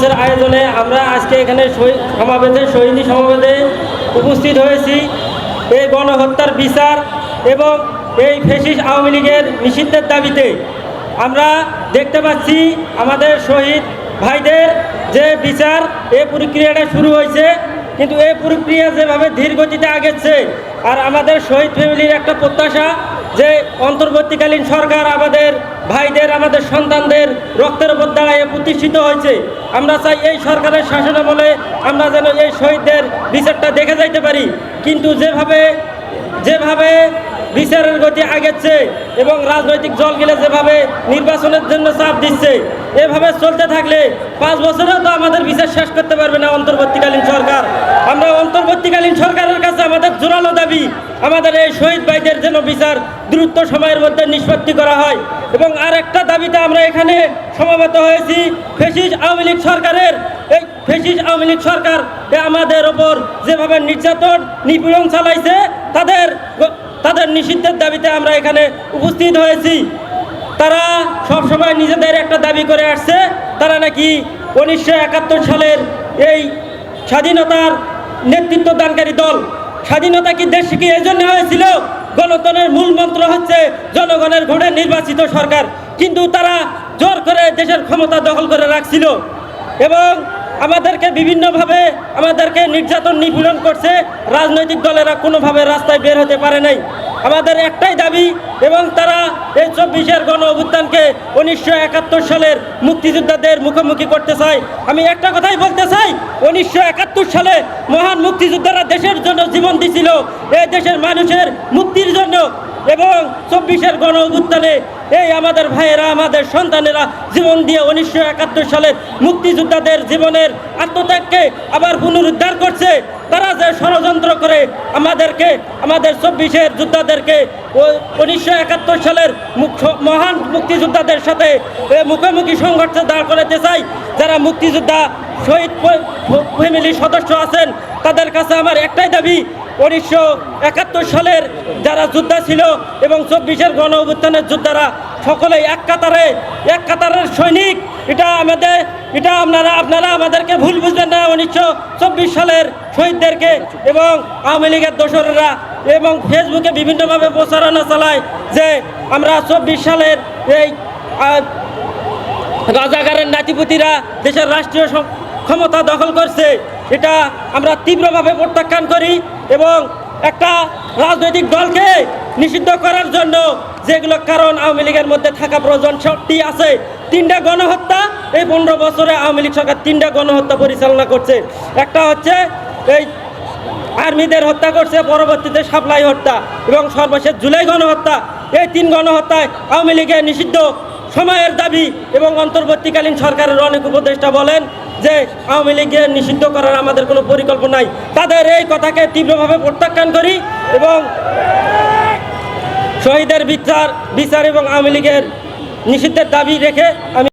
মঞ্চের আয়োজনে আমরা আজকে এখানে সমাবেশে, শহীদী সমাবেশে উপস্থিত হয়েছি। এই গণহত্যার বিচার এবং এই ফেসিস আওয়ামী লীগের নিষিদ্ধের দাবিতে আমরা দেখতে পাচ্ছি আমাদের শহীদ ভাইদের যে বিচার, এই প্রক্রিয়াটা শুরু হয়েছে। কিন্তু এই প্রক্রিয়া যেভাবে ধীর গতিতে আগেছে, আর আমাদের শহীদ ফ্যামিলির একটা প্রত্যাশা যে অন্তর্বর্তীকালীন সরকার আমাদের ভাইদের, আমাদের সন্তানদের রক্তের উপর দাঁড়ায় প্রতিষ্ঠিত হয়েছে। আমরা চাই এই সরকারের শাসনামলে আমরা যেন এই শহীদদের বিচারটা দেখে যাইতে পারি। কিন্তু যেভাবে যেভাবে বিচারের গতি আগেছে এবং রাজনৈতিক দলগুলো যেভাবে নির্বাচনের জন্য চাপ দিচ্ছে, এভাবে চলতে থাকলে পাঁচ বছরেও তো আমাদের বিচার শেষ করতে পারবে না অন্তর্বর্তীকালীন সরকার। আমরা অন্তর্বর্তীকালীন সরকারের কাছে আমাদের জোরালো দাবি, আমাদের এই শহীদ ভাইদের যেন বিচার দ্রুত সময়ের মধ্যে নিষ্পত্তি করা হয়। এবং আর একটা দাবিতে আমরা এখানে সমাবেত হয়েছি, ফেসিস আওয়ামী লীগ সরকারের। এই ফেসিস আওয়ামী লীগ সরকার আমাদের ওপর যেভাবে নির্যাতন, নিপীড়ন চালাইছে, তাদের তাদের নিষিদ্ধের দাবিতে আমরা এখানে উপস্থিত হয়েছি। তারা সবসময় নিজেদের একটা দাবি করে আসছে, তারা নাকি উনিশশো একাত্তর সালের এই স্বাধীনতার নেতৃত্ব দানকারী দল। স্বাধীনতা কি দেশ কি এই জন্য হয়েছিল? গণতন্ত্রের মূল মন্ত্র হচ্ছে জনগণের ভোটে নির্বাচিত সরকার। কিন্তু তারা জোর করে দেশের ক্ষমতা দখল করে রাখছিল। এবং আমাদেরকে বিভিন্নভাবে আমাদেরকে নির্যাতন নিপীড়ন করছে। রাজনৈতিক দলেরা কোনোভাবে রাস্তায় বের হতে পারে নাই। আমাদের একটাই দাবি এবং তারা এই চব্বিশের গণ অভ্যুত্থানকে উনিশশো একাত্তর সালের মুক্তিযোদ্ধাদের মুখোমুখি করতে চাই আমি একটা কথাই বলতে চাই, উনিশশো একাত্তর সালে মহান মুক্তিযোদ্ধারা দেশের জন্য জীবন দিছিল। এই দেশের মানুষের মুক্তির জন্য এবং চব্বিশের গণ অভ্যুত্থানে এই আমাদের ভাইয়েরা, আমাদের সন্তানেরা জীবন দিয়ে উনিশশো একাত্তর সালের মুক্তিযোদ্ধাদের জীবনের আত্মত্যাগকে আবার পুনরুদ্ধার করছে। তারা যে ষড়যন্ত্র করে আমাদেরকে, আমাদের চব্বিশের যোদ্ধাদেরকে উনিশশো একাত্তর সালের মহান মুক্তিযোদ্ধাদের সাথে মুখোমুখি সংঘর্ষে দাঁড় করাতে চাই। যারা মুক্তিযোদ্ধা, শহীদ ফ্যামিলির সদস্য আছেন, তাদের কাছে আমার একটাই দাবি উনিশশো একাত্তর সালের যারা যোদ্ধা ছিল এবং চব্বিশের গণ অভ্যুত্থানের যোদ্ধারা সকলেই এক কাতারে, এক কাতারের সৈনিক। এটা আমাদের, এটা আপনারা আপনারা আমাদেরকে ভুল বুঝবেন না, উনিশশো চব্বিশ সালের শহীদদেরকে এবং আওয়ামী লীগের দোসরেরা এবং ফেসবুকে বিভিন্নভাবে প্রচারণা চালায় যে আমরা চব্বিশ সালের এই রাজাগারের নাতিপুতিরা দেশের রাষ্ট্রীয় ক্ষমতা দখল করছে। এটা আমরা তীব্রভাবে প্রত্যাখ্যান করি। এবং একটা রাজনৈতিক দলকে নিষিদ্ধ করার জন্য যেগুলো কারণ আওয়ামী লীগের মধ্যে থাকা প্রয়োজন সবটি আছে। তিনটা গণহত্যা, এই পনেরো বছরে আওয়ামী লীগ সরকার তিনটা গণহত্যা পরিচালনা করছে। একটা হচ্ছে এই আর্মিদের হত্যা করছে, পরবর্তীতে সাপ্লাই হত্যা এবং সর্বশেষ জুলাই গণহত্যা। এই তিন গণহত্যায় আওয়ামী লীগের নিষিদ্ধ সময়ের দাবি এবং অন্তর্বর্তীকালীন সরকারের অনেক উপদেষ্টা বলেন যে আওয়ামী লীগের নিষিদ্ধ করার আমাদের কোনো পরিকল্পনা নাই। তাদের এই কথাকে তীব্রভাবে প্রত্যাখ্যান করি এবং শহীদের বিচার বিচার এবং আওয়ামী লীগের নিষিদ্ধের দাবি রেখে আমি